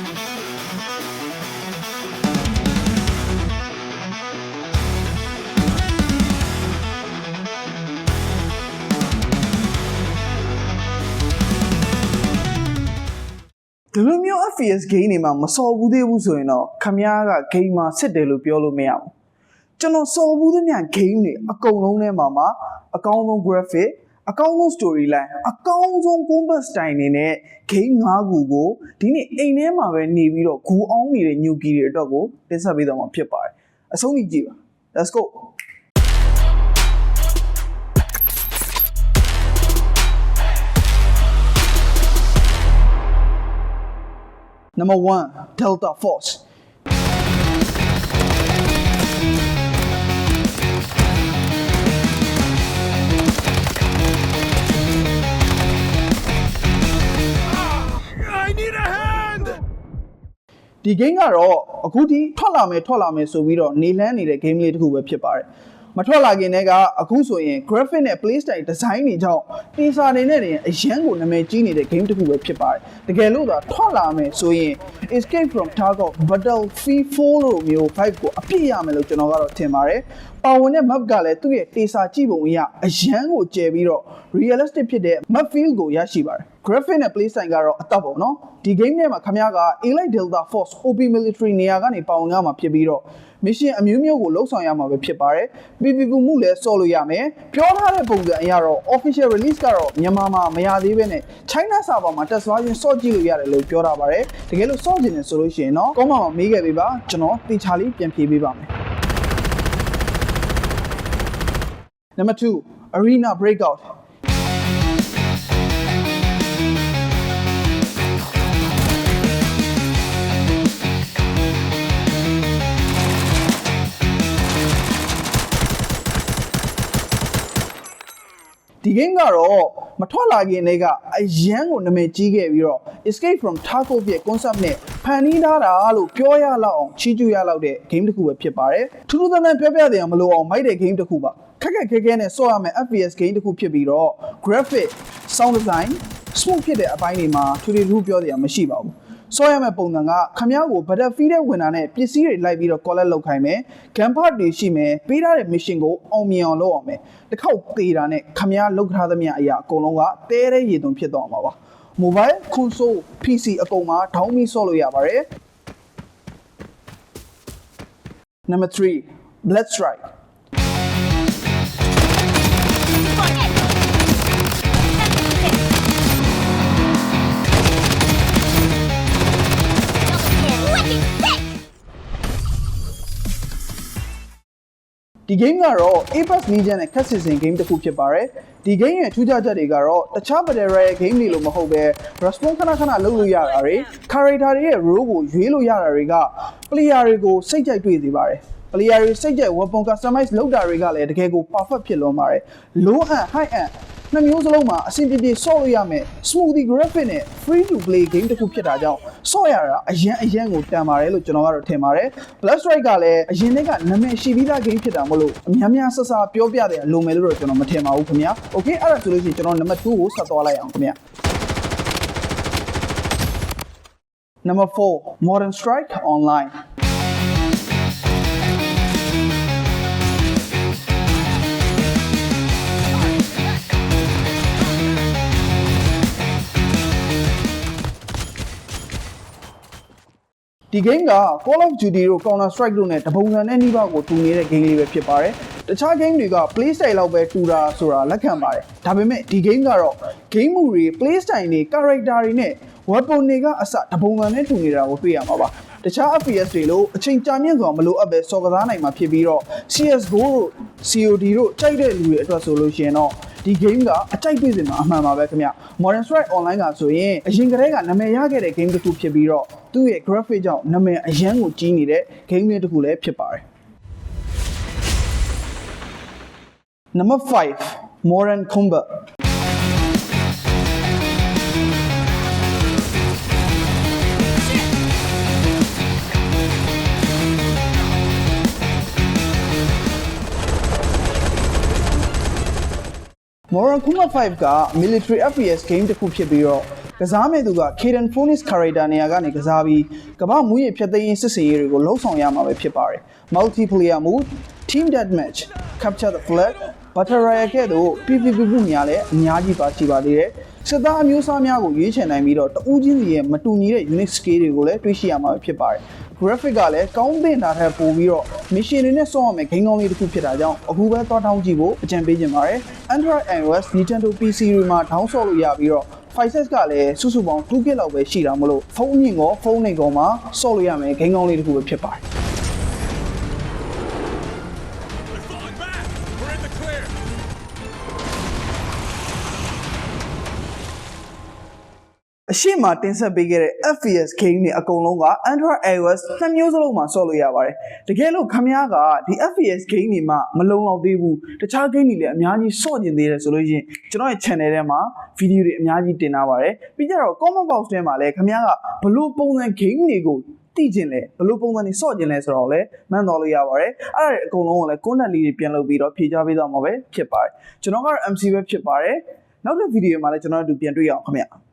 ဒီလိုမျိုး FPS game တွေမှာမစော်ဘူးသေးဘူးဆိုရင်တော့ခမားက game မှာစစ်တယ်လို့ပြောလို့မရဘူးကျွန်တော်စော်ဘူးသမျှ game တွေအကုန်လုံးထဲမှာမှာအကောင်းဆုံး graphic အကောင်းဆုံး storyline အကောင်းဆုံး combat style တွေနဲ့ game ၅ခုကိုဒီနေ့အိမ်ထဲမှာပဲနေပြီးတော့ဂူအောင်နေတဲ့ new key တွေအတွက်ကိုတင်ဆက်ပေးတော့မှာဖြစ်ပါတယ်အဆုံးထိကြည့်ပါ let's go Number 1 Delta Force ဒီ game ကတော့အခုဒီထွက်လာမယ်ထွက်လာမယ်ဆိုပြီးတော့နေလန်းနေတဲ့ game လေးတစ်ခုပဲဖြစ်ပါတယ်မထွက်လာခင်တည်းကအခုဆိုရင် graphic နဲ့ play style design တွေကြောင့်တေစာနေနဲ့တင်အရန်ကိုနာမည်ကြီးနေတဲ့ game တစ်ခုပဲဖြစ်ပါတယ်တကယ်လို့သာထွက်လာမယ်ဆိုရင် Escape from Tarkov Battlefield 4လို့မျိုး5ကိုအပြည့်ရမယ်လို့ကျွန်တော်ကတော့ထင်ပါတယ်ပါဝင်တဲ့ map ကလည်းသူ့ရဲ့တေစာကြည့်ပုံအရအရန်ကိုကျယ်ပြီးတော့ realistic ဖြစ်တဲ့ map feel ကိုရရှိပါတယ် graphic နဲ့ play style ကတော့အသက်ပေါ့နော်ဒီ game ထဲမှာခင်ဗျားက Elite Delta Force OP Military နေရာကနေပါဝင်ရမှာဖြစ်ပြီးတော့ mission အမျိုးမျိုးကိုလှုပ်ဆောင်ရမှာပဲဖြစ်ပါတယ် PVP မှုလည်းစော့လို့ရမယ်ပြောထားတဲ့ပုံစံအရတော့ official release ကတော့မြန်မာမှာမရသေးဘဲနဲ့ China server မှာ test version စော့ကြည့်လို့ရတယ်လို့ပြောတာပါတယ်တကယ်လို့စော့ကျင်တယ်ဆိုလို့ရှိရင်တော့ comment မှာမေးခဲ့ပေးပါကျွန်တော်တေချာလေးပြန်ဖြေပေးပါမယ် Number 2 Arena Breakout ဒီ game ကတော့မထွက်လာခင်တည်းကအရန်ကိုနာမည်ကြီးခဲ့ပြီးတော့ Escape from Tarkov ရဲ့ concept နဲ့ဖန်တီးထားတာလို့ပြောရလောက်အောင်ချီးကျူးရလောက်တဲ့ game တစ်ခုပဲဖြစ်ပါတယ်ထူးထူးဆန်းဆန်းပြောပြတယ်မလို့အောင်မိုက်တဲ့ game တစ်ခုပါခက်ခက်ခဲခဲနဲ့ဆော့ရမယ် FPS game တစ်ခုဖြစ်ပြီးတော့ graphic sound design smooth ဖြစ်တဲ့အပိုင်းတွေမှာထူးထူးထူးပြောစရာမရှိပါဘူး ဆော့ရမယ့်ပုံစံကခမ ्या ကို Battlefield တဲ့ဝင်တာနဲ့ပစ္စည်းတွေလိုက်ပြီးတော့ collect လုပ်ခိုင်းမယ်။ gun part တွေရှိမယ်။ပေးထားတဲ့ mission ကိုအောင်မြင်အောင်လုပ်အောင်မယ်။တစ်ခေါက်သေးတာနဲ့ခမ ्या လုပ်ထားသမျှအရာအကုန်လုံးကတဲတဲ့ရည်သွန်းဖြစ်သွားမှာပါ။ mobile console PC အကုန်မှာဒေါင်းမီဆော့လို့ရပါတယ်။ Number 3 Blood Strike ဒီ game ကတော့ Apex Legends နဲ့ခက်စစ်စင် game တစ်ခုဖြစ်ပါတယ်ဒီ game ရဲ့ထူးခြားချက်တွေကတော့တခြား Battle Royale game တွေလိုမဟုတ်ပဲ respawn ခဏခဏလုပ်လို့ရတာတွေ character တွေရဲ့ role ကိုရွေးလို့ရတာတွေက player တွေကိုစိတ်ကြိုက်တွေ့စေပါတယ် player တွေစိတ်ကြိုက် weapon customize လုပ်တာတွေကလည်းတကယ်ကို perfect ဖြစ်လွန်ပါတယ် low end high end နှစ်မျိုးစလုံးမှာအဆင်ပြေပြေဆော့လို့ရမယ် smoothie graphic နဲ့ free to play game တစ်ခုဖြစ်တာကြောင့်ဆော့ရတာအရန်အရန်ကိုတန်ပါတယ်လို့ကျွန်တော်ကတော့ထင်ပါတယ် Black Strike ကလည်းအရင်တည်းကနာမည်ရှိပြီးသား game ဖြစ်တာမို့လို့အများများဆဆပြောပြတယ်လိုမယ်လို့တော့ကျွန်တော်မထင်ပါဘူးခင်ဗျာ Okay အဲ့ဒါဆိုလို့ရှိရင်ကျွန်တော်နံပါတ်2ကိုဆက်သွားလိုက်အောင်ခင်ဗျာ Number 4 Modern Strike Online ဒီ game က Call of Duty တို့ Counter Strike တို့နဲ့တပုံစံနဲ့နှိပါကိုတူနေတဲ့ game လေးပဲဖြစ်ပါတယ်။တခြား game တွေက play style လောက်ပဲတူတာဆိုတာလက်ခံပါတယ်။ဒါပေမဲ့ဒီ game ကတော့ game မူတွေ play style တွေ character တွေနဲ့ weapon တွေကအစတပုံစံနဲ့တူနေတာကိုတွေ့ရမှာပါ။တခြား FPS တွေလို့အချိန်ကြာမြင့်စွာမလိုအပ်ပဲစော်ကစားနိုင်မှာဖြစ်ပြီးတော့ CS:GO တို့ COD တို့ကြိုက်တဲ့လူတွေအတွက်ဆိုလို့ရှိရင်တော့ ဒီ game ကအကြိုက်တွေ့စင်မှာအမှန်ပါပဲခင်ဗျ Modern Strike Online ကဆိုရင်အရင်ကတည်းကနာမည်ရခဲ့တဲ့ game တစ်ခုဖြစ်ပြီးတော့သူ့ရဲ့ graphic ကြောင့်နာမည်အရန်ကိုကြီးနေတဲ့ game လေးတစ်ခုလည်းဖြစ်ပါတယ် Number 5 Modern Combat Moral Combat 5က military FPS game တစ်ခုဖြစ်ပြီးတော့ကစားမဲ့သူက Kaden Phoenix character နေရာကနေကစားပြီးကမ္ဘာမူရည်ဖြတ်သိမ်းရေးစစ်စင်ရေးတွေကိုလှုပ်ဆောင်ရမှာပဲဖြစ်ပါတယ် multiplayer mode team deathmatch capture the flag battle royale ကဲ့သို့ PVP မှုများလည်းအများကြီးပါရှိပါသေးတယ်စစ်သားအမျိုးအစားများကိုရွေးချယ်နိုင်ပြီးတော့တဦးချင်းစီရဲ့မတူညီတဲ့ unique skill တွေကိုလည်းတွေးရှိရမှာပဲဖြစ်ပါတယ် graphic ကလည်းကောင်းသင့်တာထက်ပိုပြီးတော့ mission တွေနဲ့စောင့်ရမယ့်ဂိမ်းကောင်းလေးတစ်ခုဖြစ်တာကြောင့်အခုပဲသွားထောင်းကြည့်ဖို့အကြံပေးခြင်းပါတယ် Android iOS Nintendo PC တွေမှာ down ဆော့လို့ရပြီးတော့ 5set ကလည်းစုစုပေါင်း 2GB လောက်ပဲရှိတာမလို့ဖုန်းအမြင့်ကောဖုန်းနေကောမှာဆော့လို့ရမယ်ဂိမ်းကောင်းလေးတစ်ခုပဲဖြစ်ပါတယ် အရှိမတင်ဆက်ပေးခဲ့တဲ့ FPS game တွေအကုန်လုံးက Android iOS နှစ်မျိုးစလုံးမှာဆော့လို့ရပါတယ်။တကယ်လို့ခမားကဒီ FPS game တွေမှာမလုံလောက်သေးဘူး။တခြား game တွေလည်းအများကြီးဆော့ကျင်သေးတယ်ဆိုလို့ရှိရင်ကျွန်တော်ရဲ့ channel ထဲမှာ video တွေအများကြီးတင်ထားပါတယ်။ပြီးကြတော့ comment box ထဲမှာလည်းခမားကဘလို့ပုံစံ game တွေကိုသိကျင်လဲဘလို့ပုံစံတွေစော့ကျင်လဲဆိုတော့လည်းမှန်းတော်လို့ရပါတယ်အဲ့ဒါတွေအကုန်လုံးကိုလည်း content လေးတွေပြန်လုပ်ပြီးတော့ဖြေကြားပေးသွားမှာပဲဖြစ်ပါတယ်ကျွန်တော်ကတော့ MC ပဲဖြစ်ပါတယ်နောက်တဲ့ဗီဒီယိုမှာလည်းကျွန်တော်တို့ပြန်တွေ့ရအောင်ခင်ဗျာ